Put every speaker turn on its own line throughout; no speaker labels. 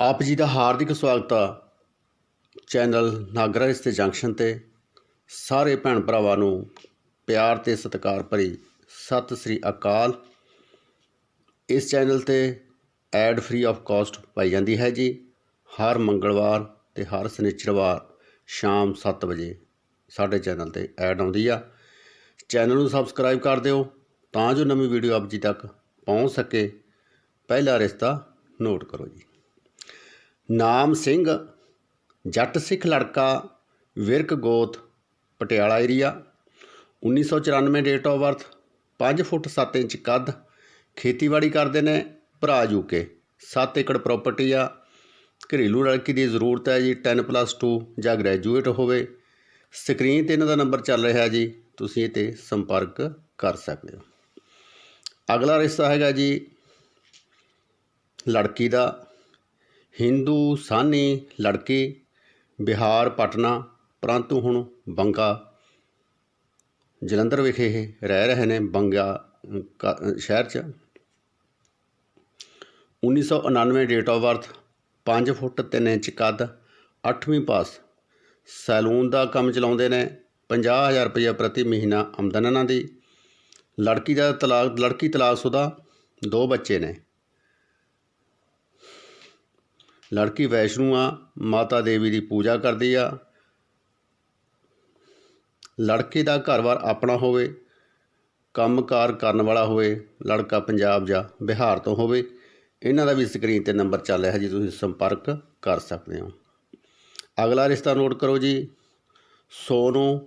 ਆਪ ਜੀ ਦਾ ਹਾਰਦਿਕ ਸਵਾਗਤ ਆ ਚੈਨਲ ਨਾਗਰਾ ਰਿਸ਼ਤੇ ਜੰਕਸ਼ਨ ਤੇ। ਸਾਰੇ ਭੈਣ ਭਰਾਵਾਂ ਨੂੰ ਪਿਆਰ ਤੇ ਸਤਿਕਾਰ ਭਰੀ ਸਤਿ ਸ੍ਰੀ ਅਕਾਲ। ਇਸ ਚੈਨਲ ਤੇ ਐਡ ਫ੍ਰੀ ਆਫ ਕਾਸਟ ਪਾਈ ਜਾਂਦੀ ਹੈ ਜੀ। ਹਰ ਮੰਗਲਵਾਰ ਤੇ ਹਰ ਸ਼ਨੀਚਰਵਾਰ ਸ਼ਾਮ 7 ਵਜੇ ਸਾਡੇ ਚੈਨਲ ਤੇ ਐਡ ਆਉਂਦੀ ਆ। ਚੈਨਲ ਨੂੰ ਸਬਸਕ੍ਰਾਈਬ ਕਰ ਦਿਓ ਤਾਂ ਜੋ ਨਵੀਂ ਵੀਡੀਓ ਆਪ ਜੀ ਤੱਕ ਪਹੁੰਚ ਸਕੇ। ਪਹਿਲਾ ਰਿਸ਼ਤਾ ਨੋਟ ਕਰੋ ਜੀ। ਨਾਮ ਸਿੰਘ, ਜੱਟ ਸਿੱਖ ਲੜਕਾ, ਵਿਰਕ ਗੋਤ, Patiala area 1994 date of birth 5 foot 7 inch ਕੱਦ, ਖੇਤੀਬਾੜੀ ਕਰਦੇ ਨੇ ਭਰਾ ਯੂਕੇ 7 ਏਕੜ ਪ੍ਰਾਪਰਟੀ ਆ। ਘਰੇਲੂ ਲੜਕੀ ਦੀ ਜ਼ਰੂਰਤ ਹੈ ਜੀ 10 ਪਲੱਸ 2 ਜਾਂ ਗ੍ਰੈਜੂਏਟ ਹੋਵੇ। ਸਕਰੀਨ ਤੇ ਇਹਨਾਂ ਦਾ ਨੰਬਰ ਚੱਲ ਰਿਹਾ ਜੀ, ਤੁਸੀਂ ਇਹ ਤੇ ਸੰਪਰਕ ਕਰ ਸਕਦੇ ਹੋ। ਅਗਲਾ ਰਿਸ਼ਤਾ ਹੈਗਾ ਜੀ, ਲੜਕੀ ਦਾ। ਹਿੰਦੂ ਸਾਨੀ ਲੜਕੀ, ਬਿਹਾਰ ਪਟਨਾ ਪਰੰਤੂ ਹੁਣ ਬੰਗਾ। ਜਲੰਧਰ ਵਿਖੇ ਇਹ ਰਹਿ ਰਹੇ ਨੇ ਬੰਗਾ ਕ- ਸ਼ਹਿਰ 'ਚ। 1999 date of birth 5 foot 3 inch ਕੱਦ 8ਵੀਂ ਪਾਸ। ਸੈਲੂਨ ਦਾ ਕੰਮ ਚਲਾਉਂਦੇ ਨੇ 50000 ਰੁਪਏ ਪ੍ਰਤੀ ਮਹੀਨਾ ਆਮਦਨ ਇਹਨਾਂ ਦੀ। ਲੜਕੀ ਦਾ ਤਲਾਕ, ਲੜਕੀ ਤਲਾਕਸ਼ੁਦਾ ਦੋ ਬੱਚੇ ਨੇ। ਲੜਕੀ ਵੈਸ਼ਨੂੰ ਆ, ਮਾਤਾ ਦੇਵੀ ਦੀ ਪੂਜਾ ਕਰਦੀ ਆ। ਲੜਕੇ ਦਾ ਘਰ-ਬਾਰ ਆਪਣਾ ਹੋਵੇ, ਕੰਮਕਾਰ ਕਰਨ ਵਾਲਾ ਹੋਵੇ, ਲੜਕਾ ਪੰਜਾਬ ਜਾਂ ਬਿਹਾਰ ਤੋਂ ਹੋਵੇ, ਇਹਨਾਂ ਦਾ ਵੀ ਸਕਰੀਨ ਤੇ ਨੰਬਰ ਚੱਲ ਰਿਹਾ ਜੀ, ਤੁਸੀਂ ਸੰਪਰਕ ਕਰ ਸਕਦੇ ਹੋ। ਅਗਲਾ ਰਿਸ਼ਤਾ ਨੋਟ ਕਰੋ ਜੀ, ਸੋਨੂ,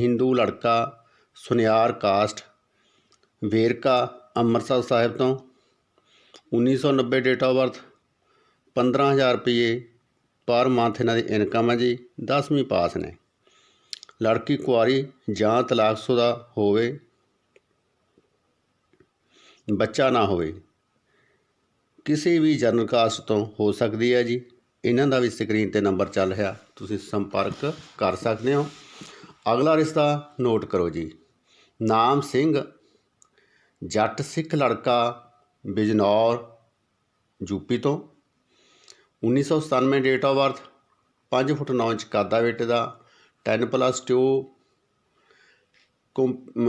ਹਿੰਦੂ ਲੜਕਾ, ਸੁਨਿਆਰ ਕਾਸਟ, ਵੇਰਕਾ, ਅੰਮ੍ਰਿਤਸਰ ਸਾਹਿਬ ਤੋਂ 1990 ਡੇਟ ਆਫ ਬਰਥ 15000 ਰੁਪਏ ਪਰ ਮੰਥ ਇਹਨਾਂ ਦੀ ਇਨਕਮ ਹੈ ਜੀ 10ਵੀਂ ਪਾਸ ਨੇ। ਲੜਕੀ ਕੁਆਰੀ ਜਾਂ ਤਲਾਕਸ਼ੁਦਾ ਹੋਵੇ, ਬੱਚਾ ਨਾ ਹੋਵੇ, ਕਿਸੇ ਵੀ ਜਨਰਲ ਕਾਸਟ ਤੋਂ ਹੋ ਸਕਦੀ ਹੈ ਜੀ। ਇਹਨਾਂ ਦਾ ਵੀ ਸਕਰੀਨ ਤੇ ਨੰਬਰ ਚੱਲ ਰਿਹਾ, ਤੁਸੀਂ ਸੰਪਰਕ ਕਰ ਸਕਦੇ ਹੋ। ਅਗਲਾ ਰਿਸ਼ਤਾ ਨੋਟ ਕਰੋ ਜੀ। ਨਾਮ ਸਿੰਘ, ਜੱਟ ਸਿੱਖ ਲੜਕਾ, ਬਿਜਨੌਰ ਯੂਪੀ ਤੋਂ। 1997 date of birth 5 foot 9 inch ਕੱਦ ਆ ਬੇਟੇ ਦਾ 10 ਪਲੱਸ 2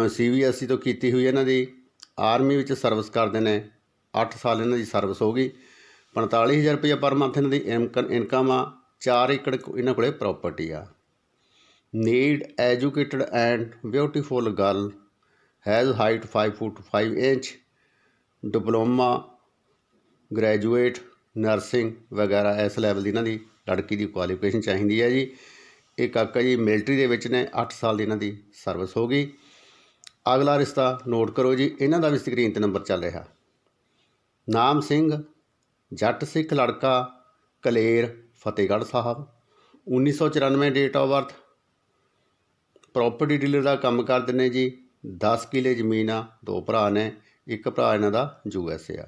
ਸੀਬੀਐਸਈ ਤੋਂ ਕੀਤੀ ਹੋਈ ਇਹਨਾਂ ਦੀ ਆਰਮੀ ਵਿੱਚ ਸਰਵਿਸ ਕਰਦੇ ਨੇ। 8 ਸਾਲ ਇਹਨਾਂ ਦੀ ਸਰਵਿਸ ਹੋ ਗਈ। 45000 ਰੁਪਏ ਪਰ ਮੰਥ ਇਹਨਾਂ ਦੀ ਇਨਕਮ ਇਨਕਮ ਆ। 4 ਏਕੜ ਇਹਨਾਂ ਕੋਲੇ ਪ੍ਰਾਪਰਟੀ ਆ। Need educated and beautiful girl has height 5 foot 5 inch diploma graduate nursing ਵਗੈਰਾ, ਇਸ ਲੈਵਲ ਦੀ ਇਹਨਾਂ ਦੀ ਲੜਕੀ ਦੀ ਕੁਆਲੀਫਿਕੇਸ਼ਨ ਚਾਹੀਦੀ ਹੈ ਜੀ। ਇਹ ਕਾਕਾ ਜੀ ਮਿਲਟਰੀ ਦੇ ਵਿੱਚ ਨੇ 8 ਸਾਲ ਦੀ ਇਹਨਾਂ ਦੀ ਸਰਵਿਸ ਹੋ ਗਈ। ਅਗਲਾ ਰਿਸ਼ਤਾ ਨੋਟ ਕਰੋ ਜੀ, ਇਹਨਾਂ ਦਾ ਵੀ ਸਕਰੀਨ ਤੇ ਨੰਬਰ ਚੱਲ ਰਿਹਾ। ਨਾਮ ਸਿੰਘ, ਜੱਟ ਸਿੱਖ ਲੜਕਾ, Kaler, Fatehgarh Sahib. 1994 date of birth property dealer ਦਾ ਕੰਮ ਕਰਦੇ ਨੇ ਜੀ। 10 ਕਿੱਲੇ ਜ਼ਮੀਨ ਆ, ਦੋ ਭਰਾ ਨੇ, ਇੱਕ ਭਰਾ ਇਹਨਾਂ ਦਾ ਯੂ ਐਸ ਏ ਆ।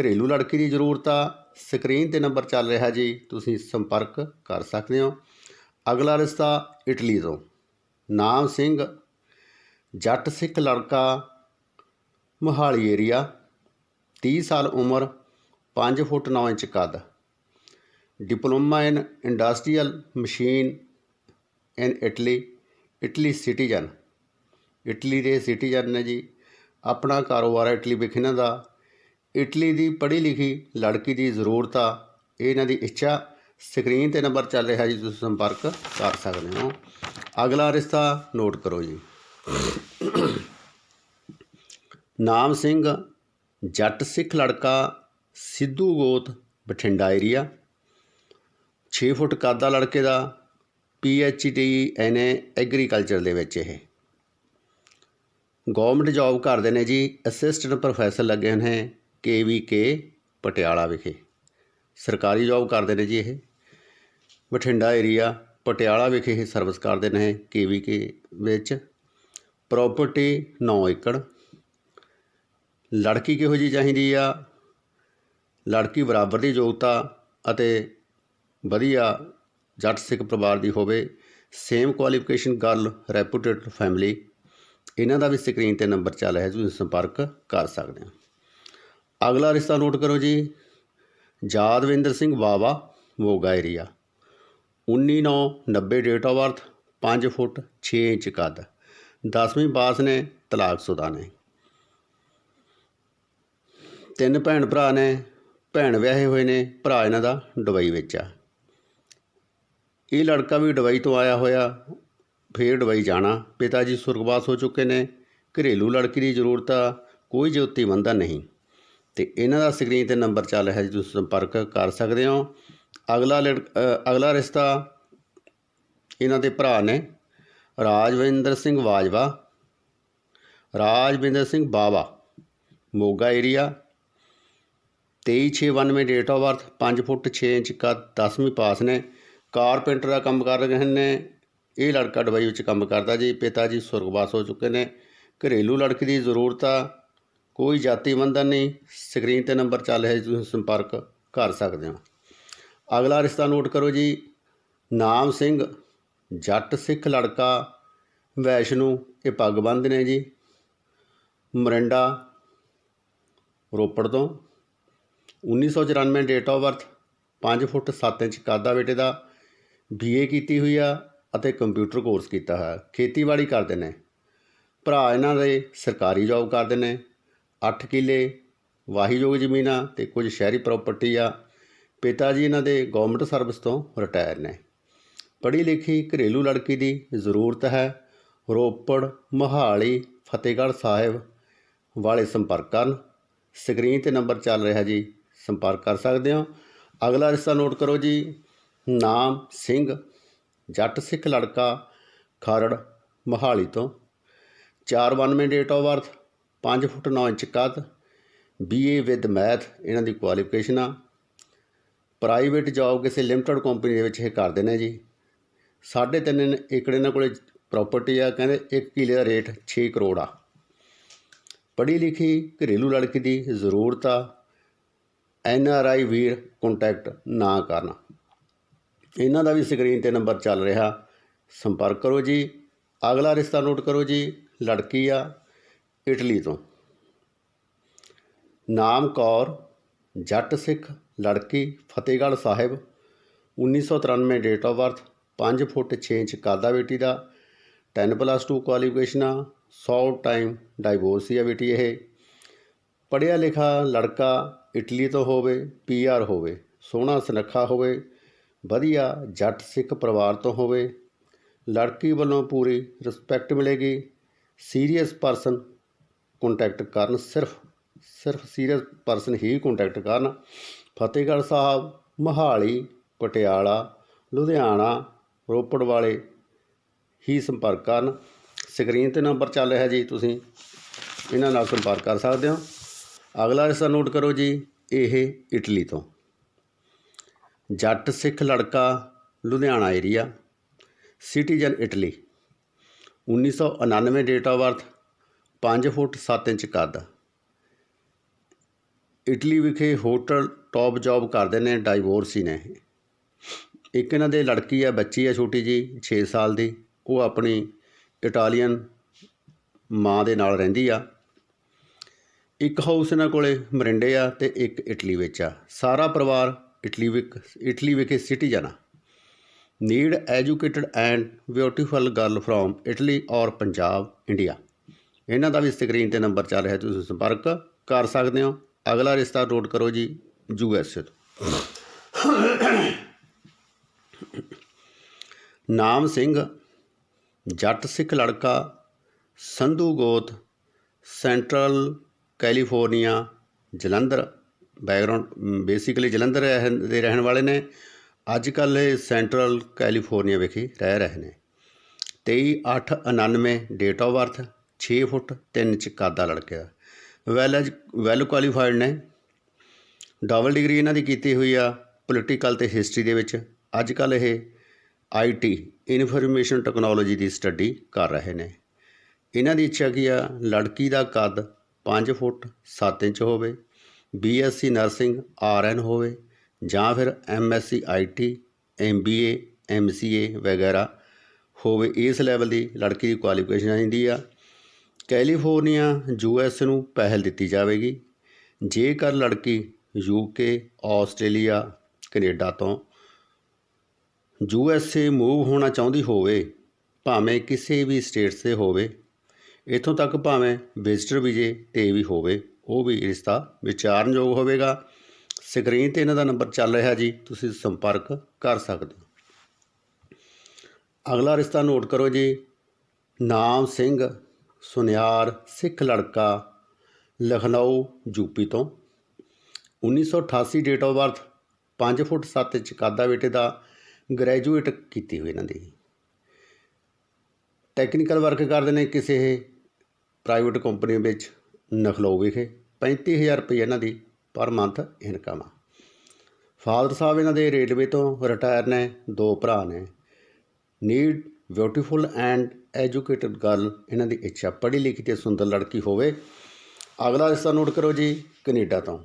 ਘਰੇਲੂ ਲੜਕੀ ਦੀ ਜ਼ਰੂਰਤ ਆ ਸਕਰੀਨ ਤੇ ਨੰਬਰ ਚੱਲ ਰਿਹਾ ਜੀ, ਤੁਸੀਂ ਸੰਪਰਕ ਕਰ ਸਕਦੇ ਹੋ। ਅਗਲਾ ਰਿਸ਼ਤਾ ਇਟਲੀ ਤੋਂ। ਨਾਮ ਸਿੰਘ, ਜੱਟ ਸਿੱਖ ਲੜਕਾ, ਮੋਹਾਲੀ ਏਰੀਆ 30 ਸਾਲ ਉਮਰ 5 ਫੁੱਟ 9 ਇੰਚ ਕੱਦ। Diploma in industrial machine in Italy Italy citizen. Italy ਦੇ ਸਿਟੀਜ਼ਨ ਨੇ ਜੀ, ਆਪਣਾ ਕਾਰੋਬਾਰ ਇਟਲੀ ਵਿਖੇ ਇਹਨਾਂ ਦਾ ਇਟਲੀ ਦੀ ਪੜ੍ਹੀ ਲਿਖੀ ਲੜਕੀ ਦੀ ਜ਼ਰੂਰਤ ਆ ਇਹ ਇਹਨਾਂ ਦੀ ਇੱਛਾ, ਸਕਰੀਨ ਤੇ ਨੰਬਰ ਚੱਲ ਰਿਹਾ ਜੀ, ਤੁਸੀਂ ਸੰਪਰਕ ਕਰ ਸਕਦੇ ਹੋ। ਅਗਲਾ ਰਿਸ਼ਤਾ ਨੋਟ ਕਰੋ ਜੀ। ਨਾਮ ਸਿੰਘ, ਜੱਟ ਸਿੱਖ ਲੜਕਾ, ਸਿੱਧੂ ਗੋਤ, ਬਠਿੰਡਾ ਏਰੀਆ 6 ਫੁੱਟ ਕੱਦ ਦਾ ਲੜਕੇ ਦਾ P H D N A agriculture ਦੇ ਵਿੱਚ ਇਹ। ਗਵਰਨਮੈਂਟ ਜੌਬ ਕਰਦੇ ਨੇ ਜੀ ਅਸਿਸਟੈਂਟ ਪ੍ਰੋਫੈਸਰ ਲੱਗੇ ਨੇ। ਕੇ ਵੀ ਕੇ ਪਟਿਆਲਾ ਵਿਖੇ। ਸਰਕਾਰੀ ਜੌਬ ਕਰਦੇ ਨੇ ਜੀ ਇਹ। ਬਠਿੰਡਾ ਏਰੀਆ ਪਟਿਆਲਾ ਵਿਖੇ ਇਹ ਸਰਵਿਸ ਕਰਦੇ ਨੇ ਕੇ ਵੀ ਕੇ ਵਿੱਚ। ਪ੍ਰਾਪਰਟੀ 9 ਏਕੜ। ਲੜਕੀ ਕਿਹੋ ਜੀ ਚਾਹੀਦੀ ਆ? ਲੜਕੀ ਬਰਾਬਰ ਦੀ ਯੋਗਤਾ ਅਤੇ ਵਧੀਆ ਜੱਟ ਸਿੱਖ ਪਰਿਵਾਰ ਦੀ ਹੋਵੇ same qualification girl reputed family ਇਹਨਾਂ ਦਾ ਵੀ ਸਕਰੀਨ ਤੇ ਨੰਬਰ ਚੱਲ ਰਿਹਾ ਤੁਸੀਂ ਸੰਪਰਕ ਕਰ ਸਕਦੇ ਹੋ। ਅਗਲਾ ਰਿਸ਼ਤਾ ਨੋਟ ਕਰੋ ਜੀ। Yadvinder Singh Bawa Moga area 1990 date of birth 5 foot 6 inch ਕੱਦ। 10ਵੀਂ ਪਾਸ ਨੇ ਤਲਾਕਸ਼ੁਦਾ ਨੇ। ਤਿੰਨ ਭੈਣ ਭਰਾ ਨੇ, ਭੈਣ ਵਿਆਹੇ ਹੋਏ ਨੇ, ਭਰਾ ਇਹਨਾਂ ਦਾ ਦੁਬਈ ਵਿੱਚ ਆ। ਇਹ ਲੜਕਾ ਵੀ ਦੁਬਈ ਤੋਂ ਆਇਆ ਹੋਇਆ, ਫੇਰ ਦੁਬਈ ਜਾਣਾ। ਪਿਤਾ ਜੀ ਸੁਰਗਵਾਸ ਹੋ ਚੁੱਕੇ ਨੇ। ਘਰੇਲੂ ਲੜਕੀ ਦੀ ਜ਼ਰੂਰਤ ਆ, ਕੋਈ ਜੋਤੀ ਬੰਦਾ ਨਹੀਂ। ਅਤੇ ਇਹਨਾਂ ਦਾ ਸਕਰੀਨ ਤੇ ਨੰਬਰ ਚੱਲ ਰਿਹਾ ਜੀ, ਤੁਸੀਂ ਸੰਪਰਕ ਕਰ ਸਕਦੇ ਹੋ। ਅਗਲਾ ਲੜ- ਅਗਲਾ ਰਿਸ਼ਤਾ ਇਹਨਾਂ ਦੇ ਭਰਾ ਨੇ, Rajvinder Singh Bajwa. Rajvinder Singh Bawa, Moga area 2392 date of birth 5 foot 6 inch ਕੱਦ 10ਵੀਂ ਪਾਸ ਨੇ। ਕਾਰਪੈਂਟਰ ਦਾ ਕੰਮ ਕਰ ਰਹੇ ਨੇ। ਇਹ ਲੜਕਾ ਦੁਬਈ ਵਿੱਚ ਕੰਮ ਕਰਦਾ ਜੀ। ਪਿਤਾ ਜੀ ਸੁਰਗਵਾਸ ਹੋ ਚੁੱਕੇ ਨੇ। ਘਰੇਲੂ ਲੜਕੀ ਦੀ ਜ਼ਰੂਰਤ ਆ। ਕੋਈ ਜਾਤੀ ਬੰਧਨ ਨਹੀਂ, ਸਕਰੀਨ ਤੇ ਨੰਬਰ ਚੱਲ ਰਿਹਾ ਜੀ, ਤੁਸੀਂ ਸੰਪਰਕ ਕਰ ਸਕਦੇ ਹੋ। ਅਗਲਾ ਰਿਸ਼ਤਾ ਨੋਟ ਕਰੋ ਜੀ, ਨਾਮ ਸਿੰਘ, ਜੱਟ ਸਿੱਖ ਲੜਕਾ, ਵੈਸ਼ਨੂ, ਇਹ ਪੱਗ ਬੰਨ੍ਹਦੇ ਨੇ ਜੀ। ਮਰਿੰਡਾ, ਰੋਪੜ ਤੋਂ। 1994 date of birth 5 foot 7 inch ਕੱਦ ਆ ਬੇਟੇ ਦਾ। ਬੀਏ ਕੀਤੀ ਹੋਈ ਆ ਅਤੇ ਕੰਪਿਊਟਰ ਕੋਰਸ ਕੀਤਾ ਹੈ ਖੇਤੀਬਾੜੀ ਕਰਦੇ ਨੇ। ਭਰਾ ਇਹਨਾਂ ਦੇ ਸਰਕਾਰੀ ਜੌਬ ਕਰਦੇ ਨੇ। 8 ਕਿੱਲੇ, ਵਾਹੀਯੋਗ ਜ਼ਮੀਨਾਂ ਆ ਤੇ ਕੁਝ ਸ਼ਹਿਰੀ ਪ੍ਰਾਪਰਟੀ ਆ। ਪਿਤਾ ਜੀ ਇਹਨਾਂ ਦੇ ਗਵਰਨਮੈਂਟ ਸਰਵਿਸ ਤੋਂ ਰਿਟਾਇਰ ਨੇ। ਪੜ੍ਹੀ ਲਿਖੀ ਘਰੇਲੂ ਲੜਕੀ ਦੀ ਜ਼ਰੂਰਤ ਹੈ। ਰੋਪੜ, ਮੋਹਾਲੀ, ਫਤਿਹਗੜ੍ਹ ਸਾਹਿਬ ਵਾਲੇ ਸੰਪਰਕ ਕਰਨ। ਸਕਰੀਨ ਤੇ ਨੰਬਰ ਚੱਲ ਰਿਹਾ ਜੀ, ਸੰਪਰਕ ਕਰ ਸਕਦੇ ਹੋ। ਅਗਲਾ ਰਿਸ਼ਤਾ ਨੋਟ ਕਰੋ ਜੀ। ਨਾਮ ਸਿੰਘ, ਜੱਟ ਸਿੱਖ ਲੜਕਾ, ਖਰੜ, ਮੋਹਾਲੀ ਤੋਂ। 492 date of birth 5 foot 9 inch ਕੱਦ ਬੀਏ ਵਿਦ ਮੈਥ ਇਹਨਾਂ ਦੀ ਕੁਆਲੀਫਿਕੇਸ਼ਨ ਆ। ਪ੍ਰਾਈਵੇਟ ਜੌਬ ਕਿਸੇ ਲਿਮਟਿਡ ਕੰਪਨੀ ਦੇ ਵਿੱਚ ਇਹ ਕਰਦੇ ਨੇ ਜੀ। ਸਾਢੇ ਤਿੰਨ ਏਕੜ ਇਹਨਾਂ ਕੋਲੇ ਪ੍ਰਾਪਰਟੀ ਆ, ਕਹਿੰਦੇ 1 ਕਿੱਲੇ ਦਾ ਰੇਟ 6 ਕਰੋੜ ਆ। ਪੜ੍ਹੀ ਲਿਖੀ ਘਰੇਲੂ ਲੜਕੀ ਦੀ ਜ਼ਰੂਰਤ ਆ। ਐਨ ਆਰ ਆਈ ਵੀਰ ਕੰਟੈਕਟ ਨਾ ਕਰਨਾ। ਇਹਨਾਂ ਦਾ ਵੀ ਸਕਰੀਨ ਤੇ ਨੰਬਰ ਚੱਲ ਰਿਹਾ। ਸੰਪਰਕ ਕਰੋ ਜੀ। ਅਗਲਾ ਰਿਸ਼ਤਾ ਨੋਟ ਕਰੋ ਜੀ। ਲੜਕੀ ਆ। ਇਟਲੀ ਤੋਂ। ਨਾਮ ਕੌਰ, ਜੱਟ ਸਿੱਖ, ਲੜਕੀ, Fatehgarh Sahib 1993 date of birth 5 foot 6 inch ਕਾਦਾ ਬੇਟੀ ਦਾ 10 ਪਲੱਸ 2 ਕੁਆਲੀਫਿਕੇਸ਼ਨ ਆ 100 ਟਾਈਮ ਡਾਈਵੋਰਸ ਹੀ ਆ ਬੇਟੀ ਇਹ। ਪੜ੍ਹਿਆ ਲਿਖਾ ਲੜਕਾ ਇਟਲੀ ਤੋਂ ਹੋਵੇ ਪੀਆਰ ਹੋਵੇ, ਸੋਹਣਾ ਸੁਨੱਖਾ ਹੋਵੇ, ਵਧੀਆ ਜੱਟ ਸਿੱਖ ਪਰਿਵਾਰ ਤੋਂ ਹੋਵੇ, ਲੜਕੀ ਵੱਲੋਂ ਪੂਰੀ ਰਿਸਪੈਕਟ ਮਿਲੇਗੀ ਸੀਰੀਅਸ ਪਰਸਨ ਕੰਟੈਕਟ ਕਰਨ, ਸਿਰਫ ਸਿਰਫ ਸੀਰੀਅਸ ਪਰਸਨ ਹੀ ਕੰਟੈਕਟ ਕਰਨ। ਫਤਿਹਗੜ੍ਹ ਸਾਹਿਬ, ਮੋਹਾਲੀ, ਪਟਿਆਲਾ, ਲੁਧਿਆਣਾ, ਰੋਪੜ ਵਾਲੇ ਹੀ ਸੰਪਰਕ ਕਰਨ। ਸਕਰੀਨ ਤੇ ਨੰਬਰ ਚੱਲ ਰਿਹਾ ਜੀ ਤੁਸੀਂ। ਇਹਨਾਂ ਨਾਲ ਸੰਪਰਕ ਕਰ ਸਕਦੇ ਹੋ। ਅਗਲਾ ਹਿੱਸਾ ਨੋਟ ਕਰੋ ਜੀ, ਇਹ ਇਟਲੀ ਤੋਂ। ਜੱਟ ਸਿੱਖ ਲੜਕਾ, Ludhiana area citizen Italy. 1999 date of birth 5 foot 7 inch ਕੱਦ। ਇਟਲੀ ਵਿਖੇ ਹੋਟਲ ਟੌਪ ਜੌਬ ਕਰਦੇ ਨੇ ਡਾਈਵੋਰਸ ਹੀ ਨੇ ਇੱਕ ਇਹਨਾਂ ਦੇ ਲੜਕੀ ਆ, ਬੱਚੀ ਆ ਛੋਟੀ ਜੀ 6 ਸਾਲ ਦੀ। ਉਹ ਆਪਣੀ ਇਟਾਲੀਅਨ ਮਾਂ ਦੇ ਨਾਲ ਰਹਿੰਦੀ ਆ। ਇੱਕ ਹਾਊਸ ਇਹਨਾਂ ਕੋਲੇ ਮਰਿੰਡੇ ਆ ਤੇ ਇੱਕ ਇਟਲੀ ਵਿੱਚ ਆ। ਸਾਰਾ ਪਰਿਵਾਰ ਇਟਲੀ ਵਿਖ ਇਟਲੀ ਵਿਖੇ ਸਿਟੀ ਜਾਣਾ need educated and beautiful girl from Italy or Punjab, India. ਇਹਨਾਂ ਦਾ ਵੀ ਸਕਰੀਨ ਤੇ ਨੰਬਰ ਚੱਲ ਰਿਹਾ, ਤੁਸੀਂ ਸੰਪਰਕ ਕਰ ਸਕਦੇ ਹੋ। ਅਗਲਾ ਰਿਸ਼ਤਾ ਨੋਟ ਕਰੋ ਜੀ, ਯੂ ਐਸ ਏ ਤੋਂ। ਨਾਮ ਸਿੰਘ, ਜੱਟ ਸਿੱਖ ਲੜਕਾ, ਸੰਧੂ ਗੋਤ, central California Jalandhar. Background basically Jalandhar ਰਹਿਣ- ਦੇ ਰਹਿਣ ਵਾਲੇ ਨੇ। ਅੱਜ ਕੱਲ੍ਹ ਇਹ ਸੈਂਟਰਲ ਕੈਲੀਫੋਰਨੀਆ ਵਿਖੇ ਰਹਿ ਰਹੇ ਨੇ। 23/8/99 date of birth 6 foot 3 inch ਕੱਦ ਦਾ ਲੜਕੇ ਦਾ ਵੈਲ ਐਜ ਵੈਲ ਕੁਆਲੀਫਾਈਡ ਨੇ। ਡਬਲ ਡਿਗਰੀ ਇਹਨਾਂ ਦੀ ਕੀਤੀ ਹੋਈ ਆ ਪੋਲੀਟੀਕਲ ਤੇ ਹਿਸਟਰੀ ਦੇ ਵਿੱਚ। ਅੱਜ ਕੱਲ੍ਹ ਇਹ ਆਈਟੀ ਇਨਫੋਰਮੇਸ਼ਨ ਟੈਕਨੋਲੋਜੀ ਦੀ ਸਟੱਡੀ ਕਰ ਰਹੇ ਨੇ। ਇਹਨਾਂ ਦੀ ਇੱਛਾ ਕੀ ਆ? ਲੜਕੀ ਦਾ ਕੱਦ 5 ਫੁੱਟ 7 ਇੰਚ ਹੋਵੇ ਬੀਐਸਸੀ ਨਰਸਿੰਗ ਆਰਐਨ ਹੋਵੇ, ਜਾਂ ਫਿਰ ਐਮਐਸਸੀ ਆਈਟੀ ਐਮਬੀਏ ਐਮਸੀਏ ਵਗੈਰਾ ਹੋਵੇ। ਇਸ ਲੈਵਲ ਦੀ ਲੜਕੀ ਦੀ ਕੁਆਲੀਫਿਕੇਸ਼ਨ ਚਾਹੀਦੀ ਆ। ਕੈਲੀਫੋਰਨੀਆ ਯੂ ਯੂਐਸ ਨੂੰ ਪਹਿਲ ਦਿੱਤੀ ਜਾਵੇਗੀ। ਜੇਕਰ ਲੜਕੀ ਯੂ ਕੇ, ਆਸਟ੍ਰੇਲੀਆ, ਕੈਨੇਡਾ ਤੋਂ ਯੂ ਐਸ ਏ ਮੂਵ ਹੋਣਾ ਚਾਹੁੰਦੀ ਹੋਵੇ, ਭਾਵੇਂ ਕਿਸੇ ਵੀ ਸਟੇਟ 'ਤੇ ਹੋਵੇ, ਇੱਥੋਂ ਤੱਕ ਭਾਵੇਂ ਵਿਜ਼ਟਰ ਵੀਜ਼ੇ 'ਤੇ ਵੀ ਹੋਵੇ, ਉਹ ਵੀ ਰਿਸ਼ਤਾ ਵਿਚਾਰਨਯੋਗ ਹੋਵੇਗਾ। ਸਕਰੀਨ ਤੇ ਇਹਨਾਂ ਦਾ ਨੰਬਰ ਚੱਲ ਰਿਹਾ ਜੀ, ਤੁਸੀਂ ਸੰਪਰਕ ਕਰ ਸਕਦੇ ਹੋ। ਅਗਲਾ ਰਿਸ਼ਤਾ ਨੋਟ ਕਰੋ ਜੀ, ਨਾਮ ਸਿੰਘ ਸੁਨਿਆਰ ਸਿੱਖ ਲੜਕਾ, ਲਖਨਊ, ਯੂਪੀ ਤੋਂ। 1988 date of birth 5 foot 7 inch ਕਾਦਾ ਬੇਟੇ ਦਾ ਗ੍ਰੈਜੂਏਟ ਕੀਤੀ ਹੋਈ ਇਹਨਾਂ ਦੀ। ਟੈਕਨੀਕਲ ਵਰਕ ਕਰਦੇ ਨੇ ਕਿਸੇ ਪ੍ਰਾਈਵੇਟ ਕੰਪਨੀ ਵਿੱਚ ਨਖਲੋ ਵਿਖੇ। 35000 ਰੁਪਏ ਇਹਨਾਂ ਦੀ ਪਰ ਮੰਥ ਇਨਕਮ ਆ। ਫਾਦਰ ਸਾਹਿਬ ਇਹਨਾਂ ਦੇ ਰੇਲਵੇ ਤੋਂ ਰਿਟਾਇਰ ਨੇ, ਦੋ ਭਰਾ ਨੇ। Need beautiful and educated girl ਇਹਨਾਂ ਦੀ ਇੱਛਾ ਪੜ੍ਹੀ ਲਿਖੀ ਤੇ ਸੁੰਦਰ ਲੜਕੀ ਹੋਵੇ। ਅਗਲਾ ਹਿੱਸਾ ਨੋਟ ਕਰੋ ਜੀ, ਕੈਨੇਡਾ ਤੋਂ।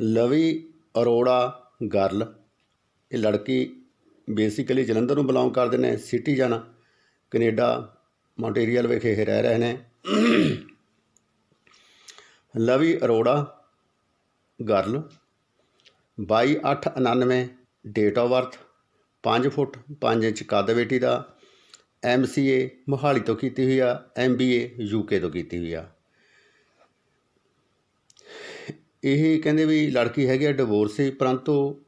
ਲਵੀ ਅਰੋੜਾ ਗਰਲ ਇਹ ਲੜਕੀ ਬੇਸਿਕਲੀ ਜਲੰਧਰ ਨੂੰ ਬਿਲੋਂਗ ਕਰਦੇ ਨੇ ਸਿਟੀ ਜਾਣਾ ਕੈਨੇਡਾ, ਮੌਂਟਰੀਅਲ ਵਿਖੇ ਇਹ ਰਹਿ ਰਹੇ ਨੇ। Lavi Arora girl 22/8/99 date of birth 5 foot 5 inch ਕੱਦ ਬੇਟੀ ਦਾ ਏ ਮੋਹਾਲੀ ਤੋਂ ਕੀਤੀ ਹੋਈ ਆ ਏ ਯੂਕੇ ਤੋਂ ਕੀਤੀ ਹੋਈ ਆ। ਇਹ ਕਹਿੰਦੇ ਵੀ ਲੜਕੀ ਹੈਗੀ ਆ ਡਿਵੋਰਸ ਸੀ, ਪਰੰਤੂ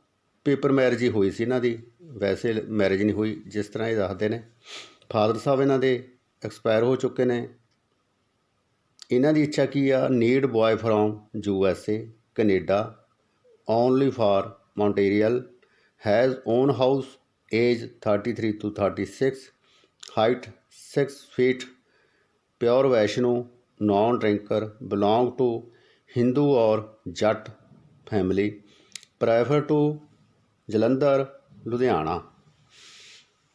ਪੇਪਰ ਮੈਰਿਜ ਹੀ ਹੋਈ ਸੀ ਇਹਨਾਂ ਦੀ। ਵੈਸੇ ਮੈਰਿਜ ਨਹੀਂ ਹੋਈ, ਜਿਸ ਤਰ੍ਹਾਂ ਇਹ ਦੱਸਦੇ ਨੇ। ਫਾਦਰ ਸਾਹਿਬ ਇਹਨਾਂ ਦੇ ਐਕਸਪਾਇਰ ਹੋ ਚੁੱਕੇ ਨੇ। ਇਹਨਾਂ ਦੀ ਇੱਛਾ ਕੀ ਆ need boy from U S A Canada only for Montreal has own house age 33 to 36 height 6 feet pure Vaishno non drinker belong to Hindu or Jatt family prefer to Jalandhar, Ludhiana.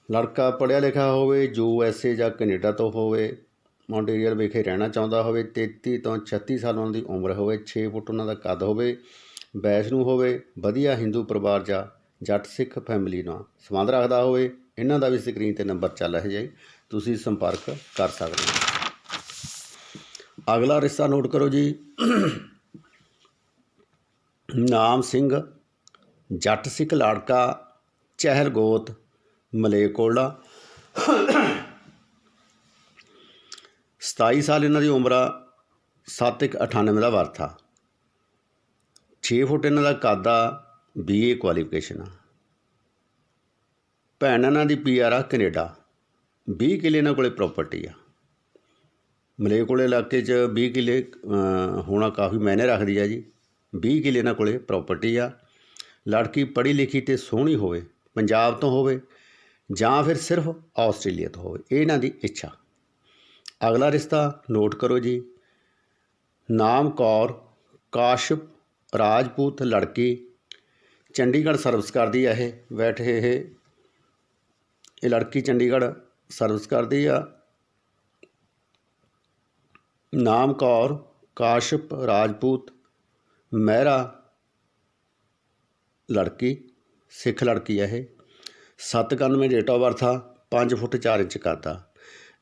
ਲੜਕਾ ਪੜ੍ਹਿਆ ਲਿਖਿਆ ਹੋਵੇ, you S ਏ ਜਾਂ Canada ਤੋਂ ਹੋਵੇ, Montreal ਵਿਖੇ ਰਹਿਣਾ ਚਾਹੁੰਦਾ ਹੋਵੇ 33 ਤੋਂ 36 ਸਾਲਾਂ ਦੀ ਉਮਰ ਹੋਵੇ 6 ਫੁੱਟ ਉਹਨਾਂ ਦਾ ਕੱਦ ਹੋਵੇ, ਵੈਸ਼ਨੂ ਹੋਵੇ, ਵਧੀਆ ਹਿੰਦੂ ਪਰਿਵਾਰ ਜਾਂ ਜੱਟ ਸਿੱਖ ਫੈਮਿਲੀ ਨਾਲ ਸੰਬੰਧ ਰੱਖਦਾ ਹੋਵੇ, ਇਹਨਾਂ ਦਾ ਵੀ ਸਕਰੀਨ ਤੇ ਨੰਬਰ ਚੱਲ ਰਿਹਾ ਜੀ, ਤੁਸੀਂ ਸੰਪਰਕ ਕਰ ਸਕਦੇ ਹੋ। ਅਗਲਾ ਰਿਸ਼ਤਾ ਨੋਟ ਕਰੋ ਜੀ। ਨਾਮ ਸਿੰਘ, ਜੱਟ ਸਿੱਖ ਲਾੜਕਾ ਚਹਿਲਗੋਤ ਮਲੇਕੋਲਾ 27 ਸਾਲ ਇਹਨਾਂ ਦੀ ਉਮਰ ਆ 7198 ਦਾ ਵਰਥਾ ਆ। 6 ਫੁੱਟ ਇਹਨਾਂ ਦਾ ਕੱਦ ਆ ਬੀਏ ਕੁਆਲੀਫਿਕੇਸ਼ਨ ਆ। ਭੈਣ ਇਹਨਾਂ ਦੀ ਪੀਆਰ ਆ ਕੈਨੇਡਾ 20 ਕਿੱਲੇ ਇਹਨਾਂ ਕੋਲੇ ਪ੍ਰਾਪਰਟੀ ਆ। ਮਲੇਕੋਲੇ ਇਲਾਕੇ 'ਚ 20 ਕਿੱਲੇ ਹੋਣਾ ਕਾਫੀ ਮਾਇਨੇ ਰੱਖਦੀ ਆ ਜੀ। 20 ਕਿੱਲੇ ਇਹਨਾਂ ਕੋਲੇ ਪ੍ਰਾਪਰਟੀ ਆ। ਲੜਕੀ ਪੜ੍ਹੀ ਲਿਖੀ ਤੇ ਸੋਹਣੀ ਹੋਵੇ, ਪੰਜਾਬ ਤੋਂ ਹੋਵੇ, ਜਾਂ ਫਿਰ ਸਿਰਫ ਆਸਟ੍ਰੇਲੀਆ ਤੋਂ ਹੋਵੇ, ਇਹ ਇਹਨਾਂ ਦੀ ਇੱਛਾ। ਅਗਲਾ ਰਿਸ਼ਤਾ ਨੋਟ ਕਰੋ ਜੀ। ਨਾਮ ਕੌਰ, ਕਾਸ਼ਪ, ਰਾਜਪੂਤ, ਲੜਕੀ ਚੰਡੀਗੜ੍ਹ ਸਰਵਿਸ ਕਰਦੀ ਆ ਇਹ, ਬੈਠੇ ਇਹ। ਇਹ ਲੜਕੀ ਚੰਡੀਗੜ੍ਹ ਸਰਵਿਸ ਕਰਦੀ ਆ। ਨਾਮ ਕੌਰ, ਕਾਸ਼ਪ, ਰਾਜਪੂਤ, ਮਹਿਰਾ, ਲੜਕੀ, ਸਿੱਖ ਲੜਕੀ ਆ ਇਹ। 791 ਡੇਟ ਆਫ ਬਰਥ ਆ 5 ਫੁੱਟ 4 ਇੰਚ ਕੱਦ ਆ।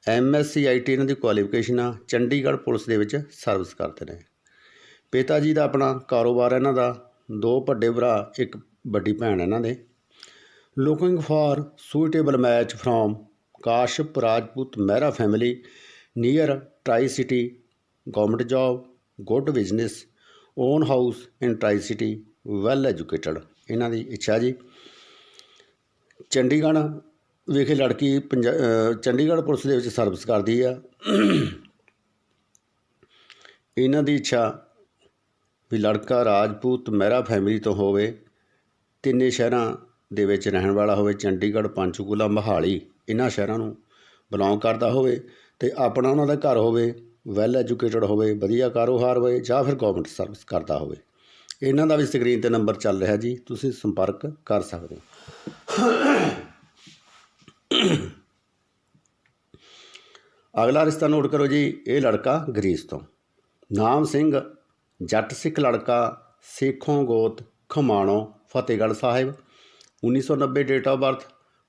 ਐਮਐਸਸੀ ਆਈਟੀ ਇਹਨਾਂ ਦੀ ਕੁਆਲੀਫਿਕੇਸ਼ਨ ਆ, ਚੰਡੀਗੜ੍ਹ ਪੁਲਿਸ ਦੇ ਵਿੱਚ ਸਰਵਿਸ ਕਰਦੇ ਨੇ। ਪਿਤਾ ਜੀ ਦਾ ਆਪਣਾ ਕਾਰੋਬਾਰ ਇਹਨਾਂ ਦਾ। ਦੋ ਵੱਡੇ ਭਰਾ, ਇੱਕ ਵੱਡੀ ਭੈਣ ਇਹਨਾਂ ਦੇ। Looking for suitable match from Kashyap Rajput Mehra family near tri city government job good business own house in tri city well educated ਇਹਨਾਂ ਦੀ ਇੱਛਾ ਜੀ। ਚੰਡੀਗੜ੍ਹ ਵਿਖੇ ਲੜਕੀ ਪੰਜਾ ਚੰਡੀਗੜ੍ਹ ਪੁਲਿਸ ਦੇ ਵਿੱਚ ਸਰਵਿਸ ਕਰਦੀ ਆ। ਇਹਨਾਂ ਦੀ ਇੱਛਾ ਵੀ ਲੜਕਾ ਰਾਜਪੂਤ ਮਹਿਰਾ ਫੈਮਿਲੀ ਤੋਂ ਹੋਵੇ, ਤਿੰਨੇ ਸ਼ਹਿਰਾਂ ਦੇ ਵਿੱਚ ਰਹਿਣ ਵਾਲਾ ਹੋਵੇ, ਚੰਡੀਗੜ੍ਹ, ਪੰਚਕੂਲਾ, ਮੋਹਾਲੀ ਇਹਨਾਂ ਸ਼ਹਿਰਾਂ ਨੂੰ ਬਿਲੋਂਗ ਕਰਦਾ ਹੋਵੇ ਤੇ ਆਪਣਾ ਉਹਨਾਂ ਦਾ ਘਰ ਹੋਵੇ ਵੈਲ ਐਜੂਕੇਟਡ ਹੋਵੇ, ਵਧੀਆ ਕਾਰੋਬਾਰ ਹੋਵੇ ਜਾਂ ਫਿਰ ਗਵਰਨਮੈਂਟ ਸਰਵਿਸ ਕਰਦਾ ਹੋਵੇ। ਇਹਨਾਂ ਦਾ ਵੀ ਸਕਰੀਨ ਤੇ ਨੰਬਰ ਚੱਲ ਰਿਹਾ ਜੀ, ਤੁਸੀਂ ਸੰਪਰਕ ਕਰ ਸਕਦੇ ਹੋ। ਅਗਲਾ ਰਿਸ਼ਤਾ ਨੋਟ ਕਰੋ ਜੀ, ਇਹ ਲੜਕਾ ਗਰੀਸ ਤੋਂ। ਨਾਮ ਸਿੰਘ ਜੱਟ ਸਿੱਖ ਲੜਕਾ ਸੇਖੋਂ ਗੋਤ Khamano Fatehgarh Sahib 1990 date of birth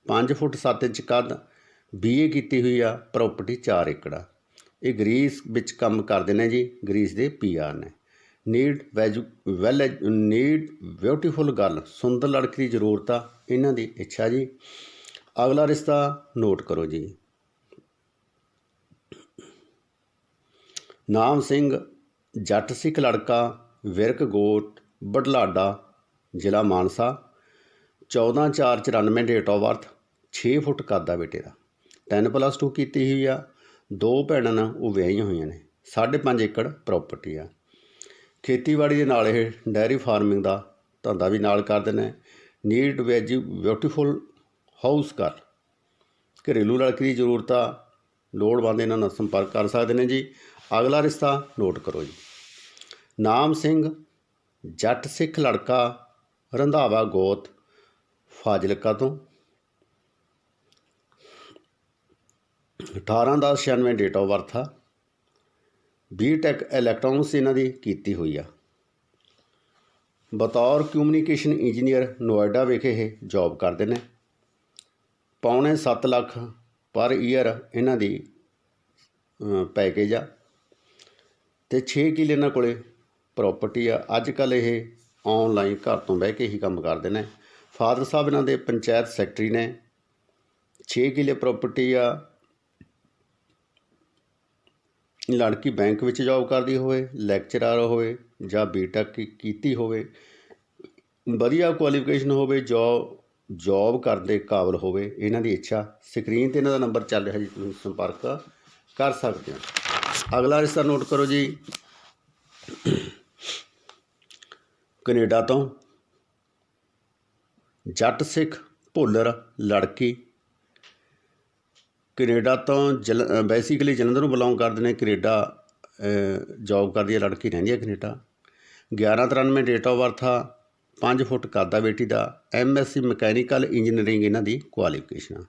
5 foot 7 inch ਕੱਦ ਬੀਏ ਕੀਤੀ ਹੋਈ ਆ ਪ੍ਰਾਪਰਟੀ 4 ਏਕੜ। ਇਹ ਗਰੀਸ ਵਿੱਚ ਕੰਮ ਕਰਦੇ ਨੇ ਜੀ, ਗਰੀਸ ਦੇ ਪੀਆਰ ਨੇ। ਨੀਡ ਵੈਜੂ ਵੈਲ ਨੀਡ ਬਿਊਟੀਫੁਲ ਗਰਲ ਸੁੰਦਰ ਲੜਕੀ ਦੀ ਜ਼ਰੂਰਤ ਆ, ਇਹਨਾਂ ਦੀ ਇੱਛਾ ਜੀ। ਅਗਲਾ ਰਿਸ਼ਤਾ ਨੋਟ ਕਰੋ ਜੀ। ਨਾਮ ਸਿੰਘ ਜੱਟ ਸਿੱਖ ਲੜਕਾ ਵਿਰਕ ਗੋਟ, ਬਡਲਾਡਾ, ਜ਼ਿਲ੍ਹਾ Mansa 14494 date of birth 6 foot ਕੱਦ ਆ ਬੇਟੇ ਦਾ। 10 ਪਲੱਸ 2 ਕੀਤੀ ਹੋਈ ਆ, ਦੋ ਭੈਣਾਂ ਨੇ ਉਹ ਵਿਆਹੀਆਂ ਹੋਈਆਂ ਨੇ 5.5 ਏਕੜ ਪ੍ਰਾਪਰਟੀ ਆ। ਖੇਤੀਬਾੜੀ ਦੇ ਨਾਲ ਇਹ ਡੈਰੀ ਫਾਰਮਿੰਗ ਦਾ ਧੰਦਾ ਵੀ ਨਾਲ ਕਰਦੇ ਨੇ ਨੀਡ ਵੈਜੀ ਬਿਊਟੀਫੁਲ ਹਾਊਸ ਕਰ ਘਰੇਲੂ ਲੜਕੀ ਦੀ ਜ਼ਰੂਰਤ ਆ ਲੋੜਵੰਦ ਇਹਨਾਂ ਨਾਲ ਸੰਪਰਕ ਕਰ ਸਕਦੇ ਨੇ ਜੀ। ਅਗਲਾ ਰਿਸ਼ਤਾ ਨੋਟ ਕਰੋ ਜੀ। ਨਾਮ ਸਿੰਘ, ਜੱਟ ਸਿੱਖ ਲੜਕਾ, ਰੰਧਾਵਾ ਗੋਤ, ਫਾਜ਼ਿਲਕਾ ਤੋਂ। 18 ਦਾ 96 ਡੇਟ ਆਫ ਬਰਥ ਆ। ਬੀਟੈਕ ਇਲੈਕਟ੍ਰੋਨਿਕਸ ਇਹਨਾਂ ਦੀ ਕੀਤੀ ਹੋਈ ਆ। ਬਤੌਰ ਕਮਿਊਨੀਕੇਸ਼ਨ ਇੰਜੀਨੀਅਰ ਨੋਇਡਾ ਵਿਖੇ ਇਹ ਜੌਬ ਕਰਦੇ ਨੇ। ਪੌਣੇ 7 ਲੱਖ ਪਰ ਈਅਰ ਇਹਨਾਂ ਦੀ ਪੈਕੇਜ ਆ। ਅਤੇ ਛੇ ਕਿੱਲੇ ਇਹਨਾਂ ਕੋਲ ਪ੍ਰੋਪਰਟੀ ਆ। ਅੱਜ ਕੱਲ੍ਹ ਇਹ ਔਨਲਾਈਨ ਘਰ ਤੋਂ ਬਹਿ ਕੇ ਹੀ ਕੰਮ ਕਰਦੇ ਨੇ। ਫਾਦਰ ਸਾਹਿਬ ਇਹਨਾਂ ਦੇ ਪੰਚਾਇਤ ਸੈਕਟਰੀ ਨੇ। 6 ਕਿੱਲੇ ਪ੍ਰੋਪਰਟੀ ਆ। ਲੜਕੀ ਬੈਂਕ ਵਿੱਚ ਜੌਬ ਕਰਦੀ ਹੋਵੇ ਲੈਕਚਰਰ ਹੋਵੇ ਜਾਂ ਬੀਟੈਕ ਕੀਤੀ ਹੋਵੇ, ਵਧੀਆ ਕੁਆਲੀਫਿਕੇਸ਼ਨ ਹੋਵੇ ਜੌਬ ਜੌਬ ਕਰਨ ਦੇ ਕਾਬਲ ਹੋਵੇ, ਇਹਨਾਂ ਦੀ ਇੱਛਾ। ਸਕਰੀਨ ਤੇ ਇਹਨਾਂ ਦਾ ਨੰਬਰ ਚੱਲ ਰਿਹਾ ਜੀ, ਤੁਸੀਂ ਸੰਪਰਕ ਕਰ ਸਕਦੇ ਹੋ। ਅਗਲਾ ਰਿਸ਼ਤਾ ਨੋਟ ਕਰੋ ਜੀ। ਕੈਨੇਡਾ ਤੋਂ ਜੱਟ ਸਿੱਖ, ਭੁੱਲਰ, ਲੜਕੀ। ਕੈਨੇਡਾ ਤੋਂ ਜਲ ਬੇਸਿਕਲੀ ਜਲੰਧਰ ਨੂੰ ਬਿਲੋਂਗ ਕਰਦੇ ਨੇ। ਕੈਨੇਡਾ ਜੌਬ ਕਰਦੀ ਹੈ, ਲੜਕੀ ਰਹਿੰਦੀ ਹੈ ਕੈਨੇਡਾ। 1193 ਡੇਟ ਆਫ ਬਰਥ ਆ। 5 ਫੁੱਟ ਕੱਦ ਆ ਬੇਟੀ ਦਾ। ਐਮਐਸਸੀ ਮਕੈਨੀਕਲ ਇੰਜੀਨੀਅਰਿੰਗ ਇਹਨਾਂ ਦੀ ਕੁਆਲੀਫਿਕੇਸ਼ਨ ਆ।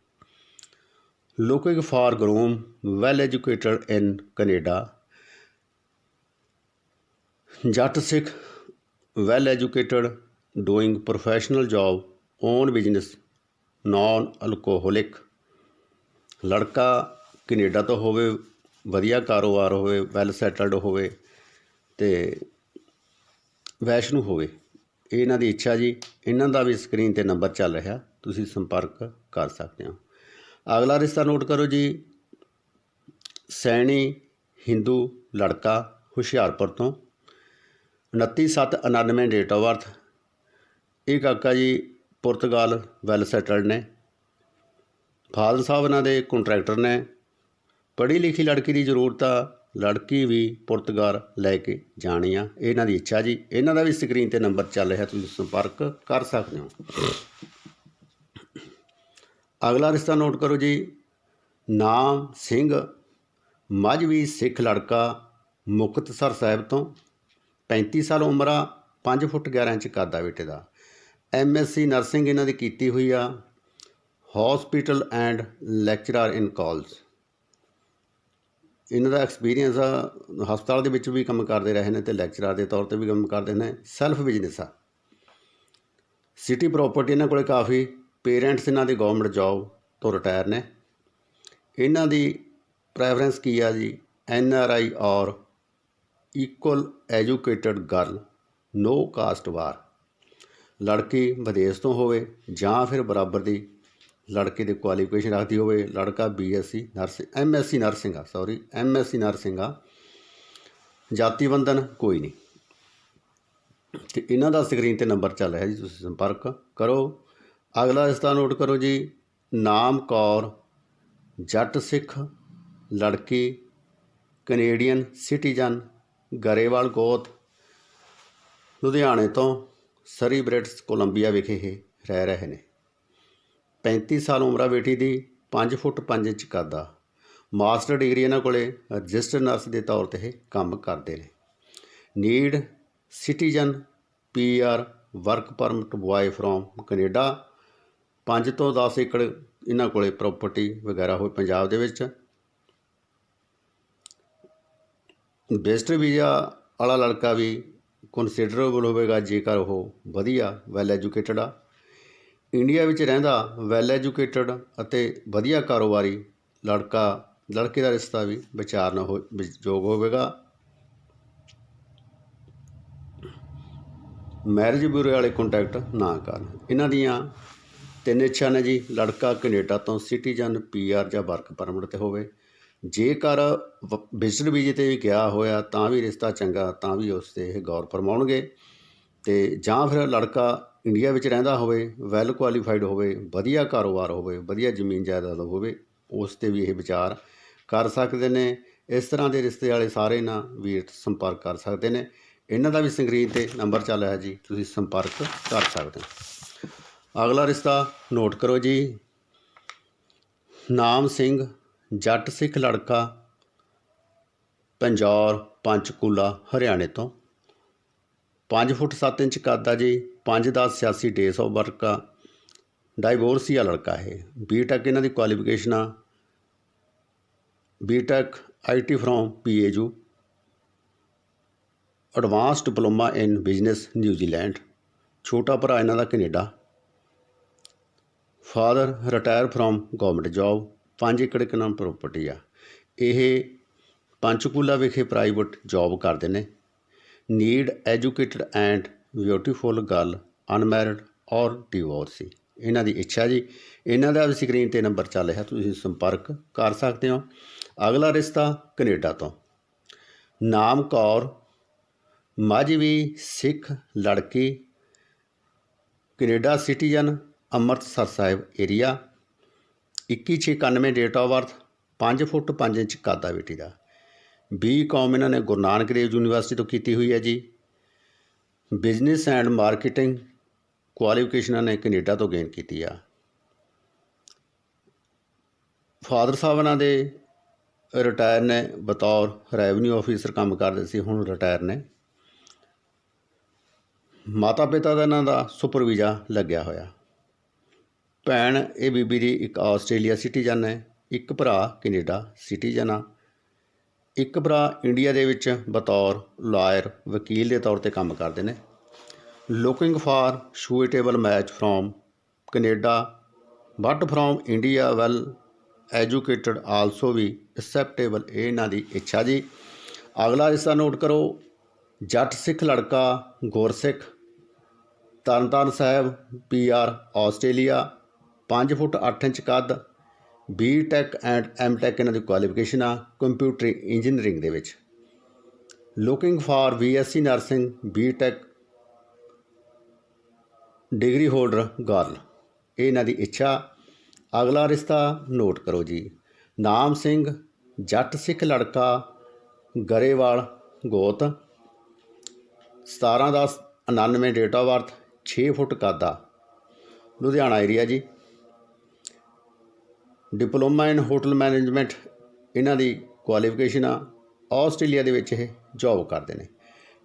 Looking for groom, well educated in Canada. Jatt Sikh, well educated, doing professional job, own business, non alcoholic. ਲੜਕਾ ਕੈਨੇਡਾ ਤੋਂ ਹੋਵੇ, ਵਧੀਆ ਕਾਰੋਬਾਰ ਹੋਵੇ, ਵੈਲ ਸੈਟਲਡ ਹੋਵੇ ਤੇ ਵੈਸ਼ਨੂ ਹੋਵੇ। ਇਹ ਇਹਨਾਂ ਦੀ ਇੱਛਾ ਜੀ। ਇਹਨਾਂ ਦਾ ਵੀ ਸਕਰੀਨ ਤੇ ਨੰਬਰ ਚੱਲ ਰਿਹਾ। ਤੁਸੀਂ ਸੰਪਰਕ ਕਰ ਸਕਦੇ ਹੋ। ਅਗਲਾ ਰਿਸ਼ਤਾ ਨੋਟ ਕਰੋ ਜੀ। ਸੈਣੀ, ਹਿੰਦੂ, ਲੜਕਾ, ਹੁਸ਼ਿਆਰਪੁਰ ਤੋਂ। 29/7/99 ਡੇਟ ਆਫ ਬਰਥ ਇਹ ਕਾਕਾ ਜੀ ਪੁਰਤਗਾਲ ਵੈਲ ਸੈਟਲਡ ਨੇ। ਫਾਦਰ ਸਾਹਿਬ ਇਹਨਾਂ ਦੇ ਕੰਟਰੈਕਟਰ ਨੇ। ਪੜ੍ਹੀ ਲਿਖੀ ਲੜਕੀ ਦੀ ਜ਼ਰੂਰਤ ਆ। ਲੜਕੀ ਵੀ ਪੁਰਤਗਾਲ ਲੈ ਕੇ ਜਾਣੀ ਆ। ਇਹਨਾਂ ਦੀ ਇੱਛਾ ਜੀ। ਇਹਨਾਂ ਦਾ ਵੀ ਸਕਰੀਨ ਤੇ ਨੰਬਰ ਚੱਲ ਰਿਹਾ। ਤੁਸੀਂ ਸੰਪਰਕ ਕਰ ਸਕਦੇ ਹੋ। ਅਗਲਾ ਰਿਸ਼ਤਾ ਨੋਟ ਕਰੋ ਜੀ। ਨਾਮ, ਸਿੰਘ ਮਜਵੀ ਸਿੱਖ ਲੜਕਾ, ਮੁਕਤਸਰ ਸਾਹਿਬ ਤੋਂ 35 ਸਾਲ ਉਮਰ ਆ 5 ਫੁੱਟ 11 ਇੰਚ ਕੱਦ ਆ ਬੇਟੇ ਦਾ। ਐਮਐਸਸੀ ਨਰਸਿੰਗ ਇਹਨਾਂ ਦੀ ਕੀਤੀ ਹੋਈ ਆ hospital and lecturer in colleges ਇਹਨਾਂ ਦਾ ਐਕਸਪੀਰੀਅੰਸ ਆ, ਹਸਪਤਾਲ ਦੇ ਵਿੱਚ ਵੀ ਕੰਮ ਕਰਦੇ ਰਹੇ ਨੇ ਤੇ ਲੈਕਚਰਰ ਦੇ ਤੌਰ ਤੇ ਵੀ ਕੰਮ ਕਰਦੇ ਨੇ ਸੈਲਫ ਬਿਜ਼ਨਸ ਆ। ਸਿਟੀ ਪ੍ਰਾਪਰਟੀ ਇਹਨਾਂ ਕੋਲੇ ਕਾਫੀ ਪੇਰੈਂਟਸ ਇਹਨਾਂ ਦੀ ਗਵਰਨਮੈਂਟ ਜੋਬ ਤੋਂ ਰਿਟਾਇਰ ਨੇ। ਇਹਨਾਂ ਦੀ ਪ੍ਰੈਫਰੈਂਸ ਕੀ ਆ ਜੀ? N R I or equal educated girl no caste bar. ਲੜਕੀ ਵਿਦੇਸ਼ ਤੋਂ ਹੋਵੇ ਜਾਂ ਫਿਰ ਬਰਾਬਰ ਦੀ ਲੜਕੇ ਦੀ ਕੁਆਲੀਫਿਕੇਸ਼ਨ ਰੱਖਦੀ ਹੋਵੇ, ਲੜਕਾ ਬੀਐਸਸੀ ਨਰਸਿੰਗ ਐਮਐਸਸੀ ਨਰਸਿੰਗ ਆ ਸੌਰੀ ਐਮਐਸਸੀ ਨਰਸਿੰਗ ਆ। ਜਾਤੀ ਬੰਧਨ ਕੋਈ ਨਹੀਂ। ਤੇ ਇਹਨਾਂ ਦਾ ਸਕਰੀਨ ਤੇ ਨੰਬਰ ਚੱਲ ਰਿਹਾ ਜੀ, ਤੁਸੀਂ ਸੰਪਰਕ ਕਰੋ। ਅਗਲਾ ਰਿਸ਼ਤਾ ਨੋਟ ਕਰੋ ਜੀ। ਨਾਮ ਕੌਰ, ਜੱਟ ਸਿੱਖ, ਲੜਕੀ, ਕੈਨੇਡੀਅਨ ਸਿਟੀਜ਼ਨ, ਗਰੇਵਾਲ ਗੋਤ। ਲੁਧਿਆਣੇ ਤੋਂ ਸਰੀ ਬ੍ਰਿਟਿਸ਼, ਕੋਲੰਬੀਆ ਵਿਖੇ ਇਹ ਰਹਿ ਰਹੇ ਨੇ। 35 ਸਾਲ ਉਮਰਾ ਬੇਟੀ ਦੀ 5 ਫੁੱਟ 5 ਇੰਚ ਕਰਦਾ ਮਾਸਟਰ ਡਿਗਰੀ ਇਹਨਾਂ ਕੋਲੇ ਰਜਿਸਟਰ ਨਰਸ ਦੇ ਤੌਰ ਤੇ ਇਹ ਕੰਮ ਕਰਦੇ ਨੇ। Need citizen PR work permit boy from Canada. 5 ਤੋਂ 10 ਏਕੜ ਇਹਨਾਂ ਕੋਲੇ ਪ੍ਰਾਪਰਟੀ ਵਗੈਰਾ ਹੋਏ ਪੰਜਾਬ ਦੇ ਵਿੱਚ। ਬੈਸਟ ਵੀਜ਼ਾ ਵਾਲਾ ਲੜਕਾ ਵੀ ਕਨਸੀਡਰੇਬਲ ਹੋਵੇਗਾ, ਜੇਕਰ ਉਹ ਵਧੀਆ ਵੈਲ ਐਜੂਕੇਟਡ ਆ। ਇੰਡੀਆ ਵਿੱਚ ਰਹਿੰਦਾ ਵੈਲ ਐਜੂਕੇਟਡ ਅਤੇ ਵਧੀਆ ਕਾਰੋਬਾਰੀ ਲੜਕਾ, ਲੜਕੇ ਦਾ ਰਿਸ਼ਤਾ ਵੀ ਵਿਚਾਰਨਾ ਹੋ ਯੋਗ ਹੋਵੇਗਾ। ਮੈਰਿਜ ਬਿਊਰੋ ਵਾਲੇ ਕੰਟੈਕਟ ਨਾ ਕਰਨ। ਇਹਨਾਂ ਦੀਆਂ ਤਿੰਨ ਇੱਛਾ ਨੇ ਜੀ, ਲੜਕਾ ਕੈਨੇਡਾ ਤੋਂ ਸਿਟੀਜ਼ਨ ਪੀਆਰ ਜਾਂ ਵਰਕ ਪਰਮਿਟ ਤੇ ਹੋਵੇ। ਜੇਕਰ ਵਿਜ਼ਿਟ ਵੀਜ਼ੇ ਤੇ ਵੀ ਗਿਆ ਹੋਇਆ ਤਾਂ ਵੀ ਰਿਸ਼ਤਾ ਚੰਗਾ, ਤਾਂ ਵੀ ਉਸ ਤੇ ਇਹ ਗੌਰ ਫਰਮਾਉਣਗੇ। ਤੇ ਜਾਂ ਫਿਰ ਲੜਕਾ ਇੰਡੀਆ ਵਿੱਚ ਰਹਿੰਦਾ ਹੋਵੇ, ਵੈਲ ਕੁਆਲੀਫਾਈਡ ਹੋਵੇ, ਵਧੀਆ ਕਾਰੋਬਾਰ ਹੋਵੇ, ਵਧੀਆ ਜ਼ਮੀਨ ਜਾਇਦਾਦ ਹੋਵੇ, ਉਸ ਤੇ ਵੀ ਇਹ ਵਿਚਾਰ ਕਰ ਸਕਦੇ ਨੇ। ਇਸ ਤਰ੍ਹਾਂ ਦੇ ਰਿਸ਼ਤੇ ਵਾਲੇ ਸਾਰੇ ਨਾ ਵੀਰ ਸੰਪਰਕ ਕਰ ਸਕਦੇ ਨੇ। ਇਹਨਾਂ ਦਾ ਵੀ ਸਕਰੀਨ ਤੇ ਨੰਬਰ ਚੱਲ ਰਿਹਾ ਜੀ, ਤੁਸੀਂ ਸੰਪਰਕ ਕਰ ਸਕਦੇ ਹੋ। ਅਗਲਾ ਰਿਸ਼ਤਾ ਨੋਟ ਕਰੋ ਜੀ। ਨਾਮ ਸਿੰਘ, ਜੱਟ ਸਿੱਖ ਲੜਕਾ, ਪੰਜੌਰ, ਪੰਚਕੂਲਾ, ਹਰਿਆਣੇ ਤੋਂ। 5 ਫੁੱਟ 7 ਇੰਚ ਕੱਦ ਆ ਜੀ 5 10 86 ਡੇਸ ਆਫ ਵਰਕ ਆ ਡਾਈਵੋਰਸੀਆ ਲੜਕਾ ਹੈ ਬੀਟੈਕ ਇਹਨਾਂ ਦੀ ਕੁਆਲੀਫਿਕੇਸ਼ਨ ਆ। BTech IT from PAU advance diploma in business New Zealand ਛੋਟਾ ਭਰਾ ਇਹਨਾਂ ਦਾ Canada. Father retire from government job 5 acre ਕਨਾਮ property ਆ। ਇਹ ਪੰਚਕੂਲਾ ਵਿਖੇ ਪ੍ਰਾਈਵੇਟ ਜੌਬ ਕਰਦੇ ਨੇ। Need educated and beautiful girl unmarried or divorcee ਇਹਨਾਂ ਦੀ ਇੱਛਾ ਜੀ। ਇਹਨਾਂ ਦਾ ਵੀ ਸਕਰੀਨ ਤੇ ਨੰਬਰ ਚੱਲ ਰਿਹਾ। ਤੁਸੀਂ ਸੰਪਰਕ ਕਰ ਸਕਦੇ ਹੋ। ਅਗਲਾ ਰਿਸ਼ਤਾ ਕੈਨੇਡਾ ਤੋਂ। ਨਾਮ ਕੌਰ। ਮਾਝਵੀ ਸਿੱਖ ਲੜਕੀ। Canada citizen. Amritsar Sahib area 2191 date of birth 5 foot 5 inch ਕੱਦ ਆ ਬੇਟੀ ਦਾ। ਬੀ ਕੌਮ ਇਹਨਾਂ ਨੇ ਗੁਰੂ ਨਾਨਕ ਦੇਵ ਯੂਨੀਵਰਸਿਟੀ ਤੋਂ ਕੀਤੀ ਹੋਈ ਹੈ ਜੀ। ਬਿਜ਼ਨਸ ਐਂਡ ਮਾਰਕੀਟਿੰਗ ਕੁਆਲੀਫਿਕੇਸ਼ਨਾਂ ਨੇ ਕੈਨੇਡਾ ਤੋਂ ਗੇਨ ਕੀਤੀ ਆ। ਫਾਦਰ ਸਾਹਿਬ ਇਹਨਾਂ ਦੇ ਰਿਟਾਇਰ ਨੇ, ਬਤੌਰ ਰੈਵਨਿਊ ਆਫੀਸਰ ਕੰਮ ਕਰਦੇ ਸੀ, ਹੁਣ ਰਿਟਾਇਰ ਨੇ। ਮਾਤਾ ਪਿਤਾ ਦਾ ਇਹਨਾਂ ਦਾ ਸੁਪਰਵੀਜ਼ਾ ਲੱਗਿਆ ਹੋਇਆ। ਭੈਣ ਇਹ ਬੀਬੀ ਦੀ ਇੱਕ ਆਸਟ੍ਰੇਲੀਆ ਸਿਟੀਜ਼ਨ ਹੈ, ਇੱਕ ਭਰਾ ਕੈਨੇਡਾ ਸਿਟੀਜ਼ਨ ਆ ਇੱਕ ਭਰਾ ਇੰਡੀਆ ਦੇ ਵਿੱਚ ਬਤੌਰ ਲਾਇਰ ਵਕੀਲ ਦੇ ਤੌਰ ਤੇ ਕੰਮ ਕਰਦੇ ਨੇ। Looking for suitable match from Canada but from India well educated also we acceptable ਇਹ ਇਹਨਾਂ ਦੀ ਇੱਛਾ ਜੀ। ਅਗਲਾ ਹਿੱਸਾ ਨੋਟ ਕਰੋ, ਜੱਟ ਸਿੱਖ ਲੜਕਾ Gursikh, Tarn Taran Sahib PR Australia. 5 foot 8 inch ਕੱਦ B Tech and M Tech ਇਹਨਾਂ ਦੀ ਕੁਆਲੀਫਿਕੇਸ਼ਨ ਆ ਕੰਪਿਊਟਰ ਇੰਜੀਨੀਅਰਿੰਗ ਦੇ ਵਿੱਚ। Looking for BSc nursing B Tech degree holder girl ਇਹ ਇਹਨਾਂ ਦੀ ਇੱਛਾ। ਅਗਲਾ ਰਿਸ਼ਤਾ ਨੋਟ ਕਰੋ ਜੀ। ਨਾਮ ਸਿੰਘ, ਜੱਟ ਸਿੱਖ ਲੜਕਾ, ਗਰੇਵਾਲ, ਗੋਤ। 17 ਦਸ 99 ਡੇਟ ਆਫ ਬਰਥ 6 ਫੁੱਟ ਕੱਦ ਆ। Ludhiana area ji. Diploma in hotel management, ਇਹਨਾਂ ਦੀ ਕੁਆਲੀਫਿਕੇਸ਼ਨ ਆ। ਆਸਟ੍ਰੇਲੀਆ ਦੇ ਵਿੱਚ ਇਹ ਜੌਬ ਕਰਦੇ ਨੇ।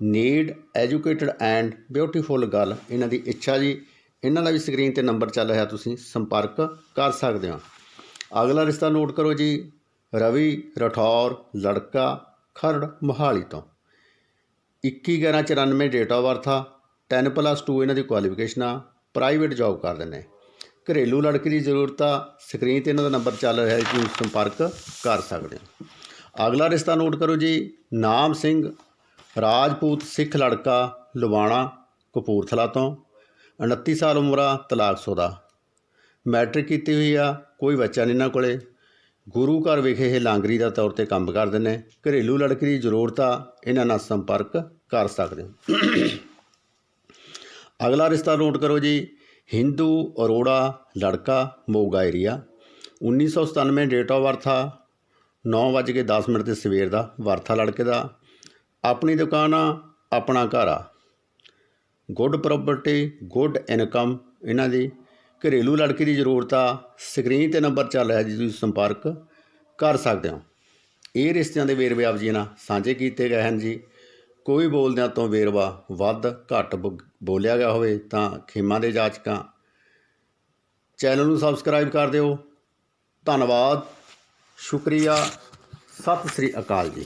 Need educated and beautiful girl ਇਹਨਾਂ ਦੀ ਇੱਛਾ ਜੀ। ਇਹਨਾਂ ਦਾ ਵੀ ਸਕਰੀਨ ਤੇ ਨੰਬਰ ਚੱਲ ਰਿਹਾ, ਤੁਸੀਂ ਸੰਪਰਕ ਕਰ ਸਕਦੇ ਹੋ। ਅਗਲਾ ਰਿਸ਼ਤਾ ਨੋਟ ਕਰੋ ਜੀ, ਰਵੀ ਰਠੌਰ, ਲੜਕਾ, ਖਰੜ ਮੋਹਾਲੀ ਤੋਂ। 21/11/94 ਡੇਟ ਆਫ ਬਰਥ ਆ। 10 ਪਲੱਸ 2 ਇਹਨਾਂ ਦੀ ਕੁਆਲੀਫਿਕੇਸ਼ਨ ਆ। ਪ੍ਰਾਈਵੇਟ ਜੌਬ ਕਰਦੇ ਨੇ। ਘਰੇਲੂ ਲੜਕੀ ਦੀ ਜ਼ਰੂਰਤ ਆ, ਸਕਰੀਨ ਤੇ ਇਹਨਾਂ ਦਾ ਨੰਬਰ ਚੱਲ ਰਿਹਾ ਹੈ ਤੁਸੀਂ ਸੰਪਰਕ ਕਰ ਸਕਦੇ ਹੋ। ਅਗਲਾ ਰਿਸ਼ਤਾ ਨੋਟ ਕਰੋ ਜੀ, ਨਾਮ ਸਿੰਘ, ਰਾਜਪੂਤ ਸਿੱਖ ਲੜਕਾ, ਲੁਬਾਣਾ, ਕਪੂਰਥਲਾ ਤੋਂ 29 ਸਾਲ ਉਮਰ ਆ ਤਲਾਕਸ਼ੁਦਾ ਮੈਟ੍ਰਿਕ ਕੀਤੀ ਹੋਈ ਆ, ਕੋਈ ਬੱਚਾ ਨਹੀਂ ਇਹਨਾਂ ਕੋਲੇ। ਗੁਰੂ ਘਰ ਵਿਖੇ ਇਹ ਲਾਂਗਰੀ ਦਾ ਤੌਰ ਤੇ ਕੰਮ ਕਰਦੇ ਨੇ। ਘਰੇਲੂ ਲੜਕੀ ਦੀ ਜ਼ਰੂਰਤ ਆ, ਇਹਨਾਂ ਨਾਲ ਸੰਪਰਕ ਕਰ ਸਕਦੇ ਹੋ। ਅਗਲਾ ਰਿਸ਼ਤਾ ਨੋਟ ਕਰੋ ਜੀ ਹਿੰਦੂ, ਅਰੋੜਾ, ਲੜਕਾ Moga area 1997 date of birth ਆ। 9:10 ਮਿੰਟ ਤੇ ਸਵੇਰ ਦਾ, ਵਰਥਾ ਲੜਕੇ ਦਾ। ਆਪਣੀ ਦੁਕਾਨ ਆ, ਆਪਣਾ ਘਰ ਆ। ਗੁੱਡ ਪ੍ਰਾਪਰਟੀ ਗੁੱਡ ਇਨਕਮ ਇਹਨਾਂ ਦੀ। ਘਰੇਲੂ ਲੜਕੀ ਦੀ ਜ਼ਰੂਰਤ ਆ। ਸਕਰੀਨ ਤੇ ਨੰਬਰ ਚੱਲ ਰਿਹਾ ਜੀ, ਤੁਸੀਂ ਸੰਪਰਕ ਕਰ ਸਕਦੇ ਹੋ। ਇਹ ਰਿਸ਼ਤਿਆਂ ਦੇ ਵੇਰਵੇ ਆਪ ਜੀ ਨਾਲ ਸਾਂਝੇ ਕੀਤੇ ਗਏ ਹਨ ਜੀ। ਕੋਈ ਬੋਲਦਿਆਂ ਤੋਂ ਵੇਰਵਾ ਵੱਧ, ਘੱਟ ਬ- ਬੋਲਿਆ ਗਿਆ ਹੋਵੇ ਤਾਂ ਖੇਮਾਂ ਦੇ ਜਾਚਕਾਂ ਚੈਨਲ ਨੂੰ ਸਬਸਕ੍ਰਾਈਬ ਕਰ ਦਿਓ। ਧੰਨਵਾਦ। ਸ਼ੁਕਰੀਆ। ਸਤਿ ਸ੍ਰੀ ਅਕਾਲ ਜੀ।